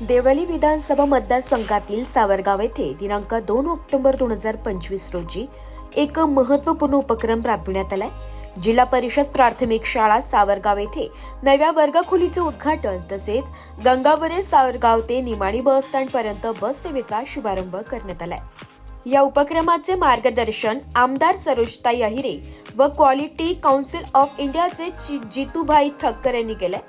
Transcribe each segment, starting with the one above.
देवळी विधानसभा मतदारसंघातील सावरगाव येथे दिनांक दोन ऑक्टोबर दोन हजार पंचवीस रोजी एक महत्त्वपूर्ण उपक्रम राबविण्यात आलाय. जिल्हा परिषद प्राथमिक शाळा सावरगाव येथे नव्या वर्गखोलीचे उद्घाटन तसेच गंगावरे सावरगाव ते निमाणी बस स्टँड पर्यंत बस सेवेचा शुभारंभ करण्यात आलाय. या उपक्रमाचे मार्गदर्शन आमदार सरोजताई अहिरे व क्वालिटी काउन्सिल ऑफ इंडियाचे जितूभाई ठक्कर यांनी केलंय.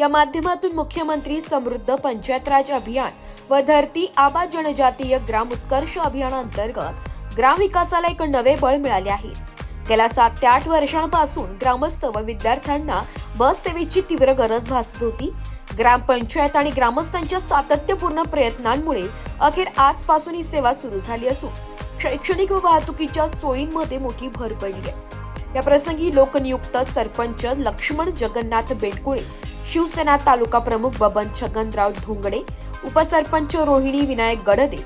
या माध्यमातून मुख्यमंत्री समृद्ध पंचायत राज अभियान व धरती आबा जनजातीय ग्राम उत्कर्ष अभियानांतर्गत ग्राम विकासाला एक नवे बळ मिळाले आहे. गेल्या सात ते आठ वर्षांपासून ग्रामस्थ व विद्यार्थ्यांना बस सेवेची तीव्र गरज भासत होती. ग्रामपंचायत आणि ग्रामस्थांच्या सातत्यपूर्ण प्रयत्नांमुळे अखेर आजपासून ही सेवा सुरू झाली असून शैक्षणिक व वाहतुकीच्या सोयींमध्ये मोठी भर पडली आहे. या प्रसंगी लोकनियुक्त सरपंच लक्ष्मण जगन्नाथ बेटकुळे शिवसेना तालुका प्रमुख बबन छगनराव धोंगडे उपसरपंच रोहिणी विनायक गडदे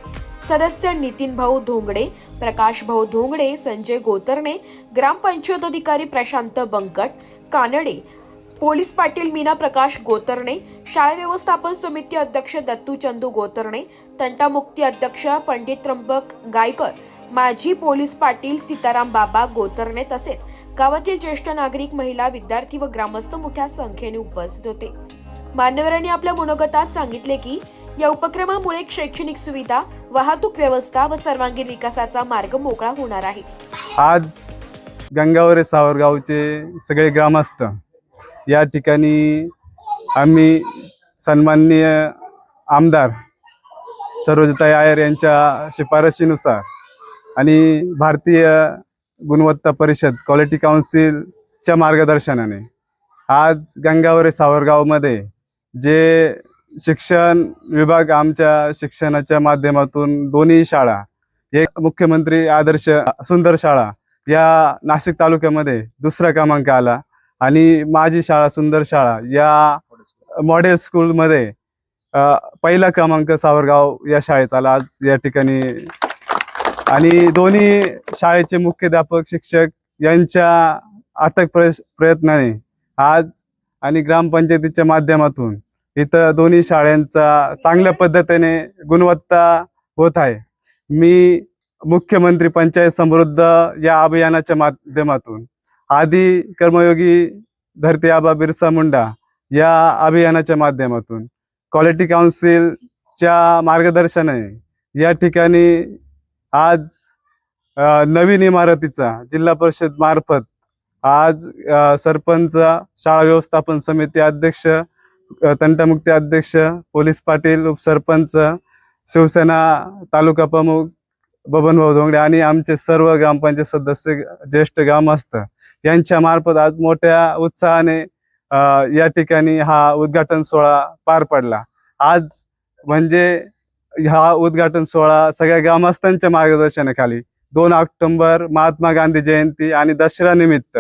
सदस्य नितीन भाऊ धोंगडे प्रकाश भाऊ धोंगडे संजय गोतरणे ग्रामपंचायत अधिकारी प्रशांत बंकट कानडे पोलीस पाटील मीना प्रकाश गोतरणे शाळा व्यवस्थापन समिती अध्यक्ष दत्तू चंदू गोतरणे तंटामुक्ती अध्यक्ष पंडित त्र्यंबक गायकर माजी पोलीस पाटील सीताराम बाबा गोतरणे तसेच गावातील ज्येष्ठ नागरिक महिला विद्यार्थी व ग्रामस्थ मोठ्या संख्येने उपस्थित होते. मान्यवरांनी आपल्या मनोगतात सांगितले की या उपक्रमामुळे शैक्षणिक सुविधा वाहतूक व्यवस्था व सर्वांगीण विकासाचा मार्ग मोकळा होणार आहे. आज गंगावरे सावरगावचे सगळे ग्रामस्थ या ठिकाणी आम्ही सन्माननीय आमदार सरोजताई आयर यांच्या शिफारशीनुसार आणि भारतीय गुणवत्ता परिषद क्वालिटी काउन्सिलच्या मार्गदर्शनाने. आज गंगावरे सावरगावमध्ये जे शिक्षण विभाग आमच्या शिक्षणाच्या माध्यमातून दोन्ही शाळा एक मुख्यमंत्री आदर्श सुंदर शाळा या नाशिक तालुक्यामध्ये दुसरा क्रमांक आला आणि माझी शाळा सुंदर शाळा या मॉडेल स्कूलमध्ये पहिला क्रमांक सावरगाव या शाळेचा आला. आज या ठिकाणी आणि दोन्ही शाळेचे मुख्याध्यापक शिक्षक यांच्या अथक प्रयत्नाने आज आणि ग्रामपंचायतीच्या माध्यमातून इथं दोन्ही शाळांचा चांगल्या पद्धतीने गुणवत्ता होत आहे. मी मुख्यमंत्री पंचायत समृद्ध या अभियानाच्या माध्यमातून आदी कर्मयोगी धरती आबा बिरसा मुंडा या अभियानाच्या माध्यमातून क्वालिटी काउन्सिलच्या मार्गदर्शनाने या ठिकाणी आज नवीन इमारतीचा जिल्हा परिषद मार्फत आज सरपंच शाळा व्यवस्थापन समिती अध्यक्ष तंटामुक्ती तंटमुक्ती अध्यक्ष पोलीस पाटील उपसरपंच शिवसेना तालुका प्रमुख बबनभाऊ धोंगडे आणि आमचे सर्व ग्रामपंचायत सदस्य ज्येष्ठ ग्रामस्थ यांच्या मार्फत आज मोठ्या उत्साहाने या ठिकाणी हा उद्घाटन सोहळा पार पडला. आज म्हणजे हा उद्घाटन सोहळा सगळ्या ग्रामस्थांच्या मार्गदर्शनाखाली. दोन ऑक्टोबर महात्मा गांधी जयंती आणि दसरा निमित्त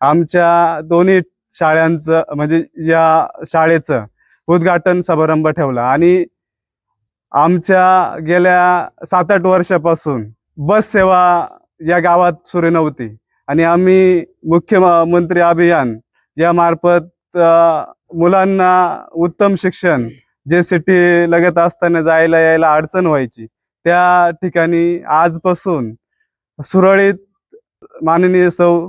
आमच्या दोन्ही शाळांचं म्हणजे या शाळेचं उद्घाटन समारंभ ठेवला. आणि आमच्या गेल्या सात आठ वर्षापासून बस सेवा या गावात सुरू नव्हती. आणि आम्ही मुख्यमंत्री अभियान या मार्फत मुलांना उत्तम शिक्षण जे सिटी लगत असताना जायला यायला अडचण व्हायची त्या ठिकाणी आजपासून सुरळीत माननीय सौ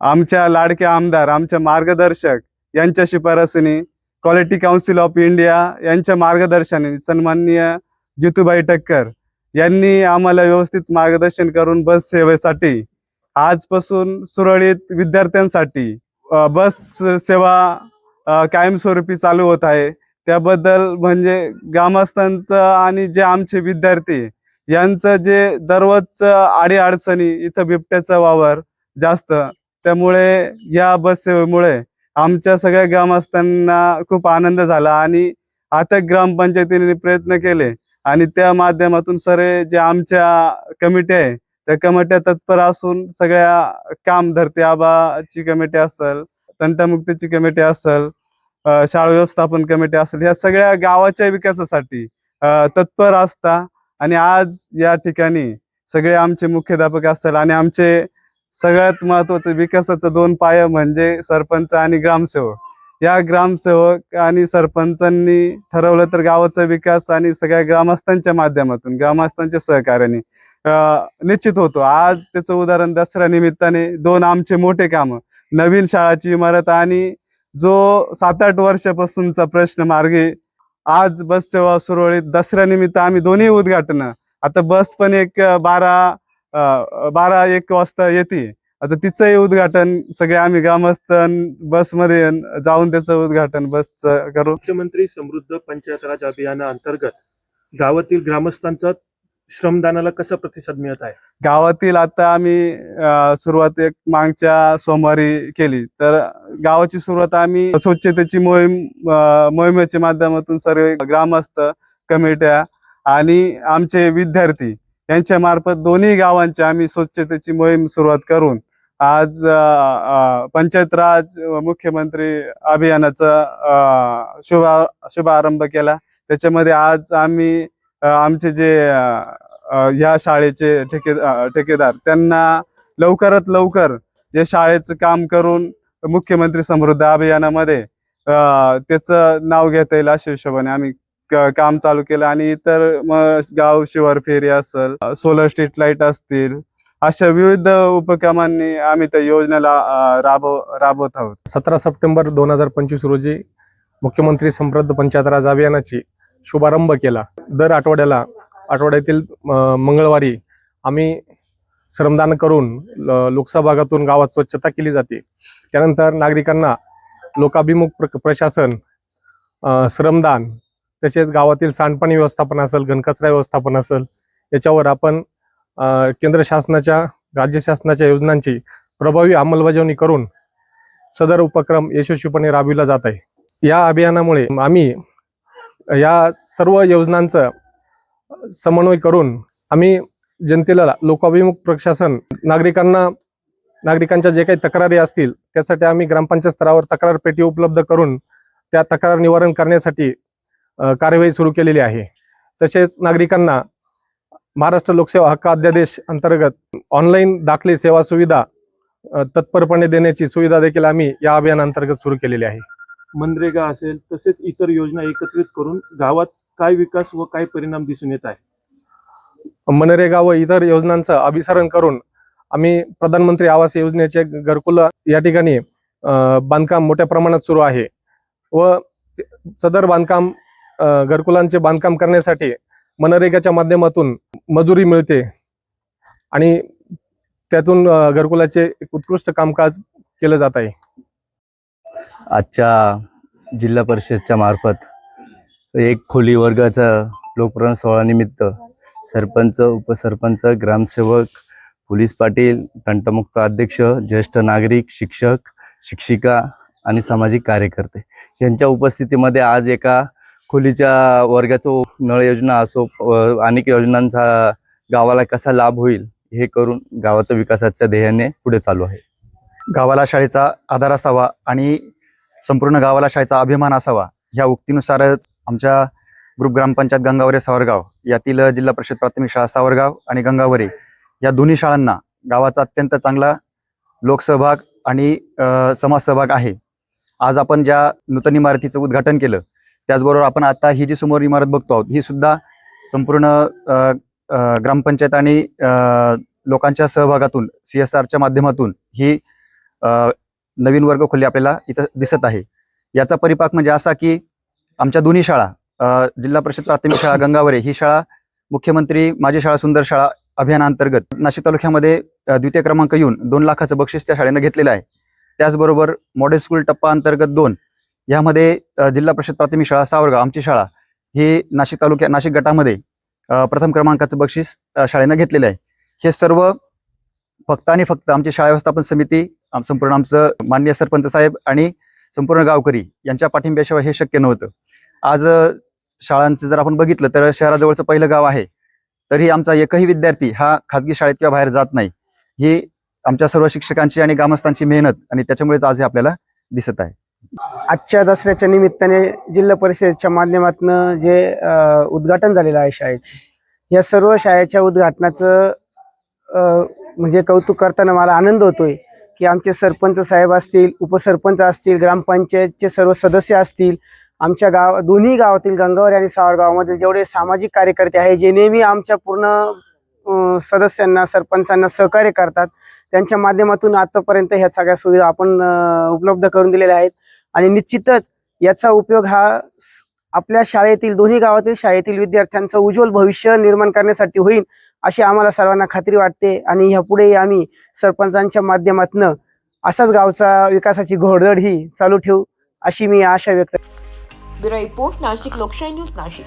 आमच्या लाडके आमदार आमच्या मार्गदर्शक यांच्या शिफारसीने क्वालिटी काउन्सिल ऑफ इंडिया यांच्या मार्गदर्शनाने सन्माननीय जितूबाई टक्कर यांनी आम्हाला व्यवस्थित मार्गदर्शन करून बस सेवेसाठी आजपासून सुरळीत विद्यार्थ्यांसाठी बस सेवा कायमस्वरूपी चालू होत आहे. त्याबद्दल म्हणजे ग्रामस्थांचं आणि जे आमचे विद्यार्थी यांचं जे दररोजचं अडीअडचणी इथं बिबट्याचा वावर जास्त त्यामुळे या बस सेवेमुळे आमच्या सगळ्या ग्रामस्थांना खूप आनंद झाला आणि आता ग्रामपंचायतीने प्रयत्न केले आणि त्या माध्यमातून सगळे जे आमच्या कमिटी आहे त्या कमिट्या तत्पर असून सगळ्या काम धरते. आबाची कमिटी असेल तंटामुक्तीची कमिटी असेल शाळा व्यवस्थापन कमिटी असेल ह्या सगळ्या गावाच्या विकासासाठी तत्पर असता. आणि आज या ठिकाणी सगळे आमचे मुख्याध्यापक असतात आणि आमचे सगळ्यात महत्वाचं विकासाचं दोन पाय म्हणजे सरपंच आणि ग्रामसेवक. या ग्रामसेवक आणि सरपंचांनी ठरवलं तर गावाचा विकास आणि सगळ्या ग्रामस्थांच्या माध्यमातून ग्रामस्थांच्या सहकार्याने निश्चित होतो. आज त्याचं उदाहरण दसऱ्या निमित्ताने दोन आमचे मोठे काम नवीन शाळाची इमारत आणि जो सात आठ वर्षापासूनचा प्रश्न मार्गी आज बस सेवा सुरळीत दसऱ्यानिमित्त आम्ही दोन्ही उद्घाटन. आता बस पण एक बारा बारा एक वाजता येते. आता तिचंही उद्घाटन सगळे आम्ही ग्रामस्थ बसमध्ये जाऊन त्याचं उद्घाटन बसचं करू. मुख्यमंत्री समृद्ध पंचायत राज अभियाना अंतर्गत गावातील ग्रामस्थांचा श्रमदानाला कसा प्रतिसाद मिळत आहे? गावातील आता आम्ही अं, सुरुवात एक मागच्या सोमवारी केली. तर गावाची सुरुवात आम्ही स्वच्छतेची मोहीम मोहिमेच्या माध्यमातून सर्व ग्रामस्थ कमिट्या आणि आमचे विद्यार्थी यांच्या मार्फत दोन्ही गावांची आम्ही स्वच्छतेची मोहीम सुरुवात करून आज पंचायत राज मुख्यमंत्री अभियानाचा शुभ शुभा शुभारंभ केला. त्याच्यामध्ये आज आम्ही आमचे जे ह्या शाळेचे ठेके ठेकेदार. त्यांना लवकरात लवकर या शाळेचं काम करून मुख्यमंत्री समृद्ध अभियानामध्ये त्याचं नाव घेता येईल अशा हिशोबाने आम्ही काम चालू केलं. आणि इतर मग गाव शिवार फेरी असेल सोलर स्ट्रीट लाइट असतील अशा विविध उपक्रमांनी आम्ही त्या योजनेला राबव राबवत आहोत. सतरा सप्टेंबर दोन हजार पंचवीस रोजी मुख्यमंत्री समृद्ध पंचायत राज अभियानाची शुभारंभ केला. दर आठवड्याला आठवड्यातील मंगळवारी आम्ही श्रमदान करून लोकसहभागातून गावात स्वच्छता केली जाते. त्यानंतर नागरिकांना लोकाभिमुख प्र प्रशासन श्रमदान तसेच गावातील सांडपाणी व्यवस्थापन असेल घनकचरा व्यवस्थापन असेल याच्यावर आपण अं, केंद्र शासनाच्या राज्य शासनाच्या योजनांची प्रभावी अंमलबजावणी करून सदर उपक्रम यशस्वीपणे राबविला जात आहे. या अभियानामुळे आम्ही या सर्व योजनांचं समन्वय करून आम्ही जनतेला लोकाभिमुख प्रशासन नागरिकांना नागरिकांच्या जे काही तक्रारी असतील त्यासाठी आम्ही ग्रामपंचायत स्तरावर तक्रार पेटी उपलब्ध करून त्या तक्रार निवारण करण्यासाठी कार्यवाही सुरू केलेली आहे. तसेच नागरिकांना महाराष्ट्र लोकसेवा हक्क अध्यादेश अंतर्गत ऑनलाईन दाखले सेवा सुविधा तत्परपणे देण्याची सुविधा देखील आम्ही या अभियानांतर्गत सुरू केलेली आहे. मनरेगा असेल तसेच इतर योजना एकत्रित करून गावात काय विकास व काय परिणाम दिसून येत आहे? मनरेगा व इतर योजनांचं अभिसरण करून आम्ही प्रधानमंत्री आवास योजनेचे घरकुल या ठिकाणी बांधकाम मोठ्या प्रमाणात सुरू आहे. व सदर बांधकाम घरकुलांचे बांधकाम करण्यासाठी मनरेगाच्या माध्यमातून मजुरी मिळते आणि त्यातून घरकुलाचे एक उत्कृष्ट कामकाज केलं जात आहे. आजच्या जिल्हा परिषदच्या मार्फत एक खोली वर्गाचा लोकप्रसारण सोहळानिमित्त सरपंच उपसरपंच ग्रामसेवक पोलीस पाटील कंटमुक्त अध्यक्ष ज्येष्ठ नागरिक शिक्षक शिक्षिका आणि सामाजिक कार्यकर्ते यांच्या उपस्थितीमध्ये आज एका खोलीच्या वर्गाचं नळ योजना असो अनेक योजनांचा गावाला कसा लाभ होईल हे करून गावाच्या विकासाच्या ध्येयाने पुढे चालू आहे. गावाला शाळेचा आधार असावा आणि संपूर्ण गावाला शाळेचा अभिमान असावा. ह्या उक्तीनुसारच आमच्या ग्रुप ग्रामपंचायत गंगावरे सावरगाव यातील जिल्हा परिषद प्राथमिक शाळा सावरगाव आणि गंगावरे या दोन्ही शाळांना गावाचा अत्यंत चांगला लोकसहभाग आणि समाजसहभाग आहे. आज आपण ज्या नूतन इमारतीचं उद्घाटन केलं त्याचबरोबर आपण आता ही जी समोर इमारत बघतो आहोत ही सुद्धा संपूर्ण ग्रामपंचायत आणि लोकांच्या सहभागातून सी एस आरच्या माध्यमातून ही नवीन वर्ग खोली आपल्याला इथं दिसत आहे. याचा परिपाक म्हणजे असा की आमच्या दोन्ही शाळा जिल्हा परिषद प्राथमिक शाळा गंगावरे ही शाळा मुख्यमंत्री माझी शाळा सुंदर शाळा अभियानांतर्गत नाशिक तालुक्यामध्ये द्वितीय क्रमांक येऊन दोन लाखाचं बक्षीस त्या शाळेनं घेतलेलं आहे. त्याचबरोबर मॉडेल स्कूल टप्पा अंतर्गत दोन यामध्ये जिल्हा परिषद प्राथमिक शाळा सावरगाव आमची शाळा ही नाशिक तालुक्या नाशिक गटामध्ये प्रथम क्रमांकाचं बक्षीस शाळेनं घेतलेलं आहे. हे सर्व फक्त आणि फक्त आमची शाळा व्यवस्थापन समिती आम- संपूर्ण आमचं मान्य सरपंच साहेब आणि संपूर्ण गावकरी यांच्या पाठिंब्याशिवाय हे शक्य नव्हतं. आज शाळांचं जर आपण बघितलं तर शहराजवळचं पहिलं गाव आहे तरी आमचा एकही विद्यार्थी हा खाजगी शाळेत किंवा बाहेर जात नाही. ही आमच्या सर्व शिक्षकांची आणि ग्रामस्थांची मेहनत आणि त्याच्यामुळेच आज हे आपल्याला दिसत आहे. आजच्या दसऱ्याच्या निमित्ताने जिल्हा परिषदेच्या माध्यमातून जे उद्घाटन झालेलं आहे शाळेचं या सर्व शाळेच्या उद्घाटनाचं म्हणजे कौतुक करताना मला आनंद होतोय. की आमचे सरपंच साहेब असतील उपसरपंच असतील ग्रामपंचायतचे सर्व सदस्य असतील आमच्या गाव दोन्ही गावातील गंगावरी आणि सावरगावमधील जेवढे सामाजिक कार्यकर्ते आहे जे नेहमी आमच्या पूर्ण सदस्यांना सरपंचांना सहकार्य करतात त्यांच्या माध्यमातून आतापर्यंत ह्या सगळ्या सुविधा आपण उपलब्ध करून दिलेल्या आहेत. आणि निश्चितच याचा उपयोग हा स- आपल्या शाळेतील दोन्ही गावातील शाळेतील विद्यार्थ्यांचं उज्ज्वल भविष्य निर्माण करण्यासाठी होईल अशी आम्हाला सर्वांना खात्री वाटते. आणि ह्यापुढेही आम्ही सरपंचांच्या माध्यमातून असाच गावचा विकासाची घोडदड ही चालू ठेवू अशी मी आशा व्यक्त ब्युरो रिपोर्ट नाशिक लोकशाही न्यूज नाशिक.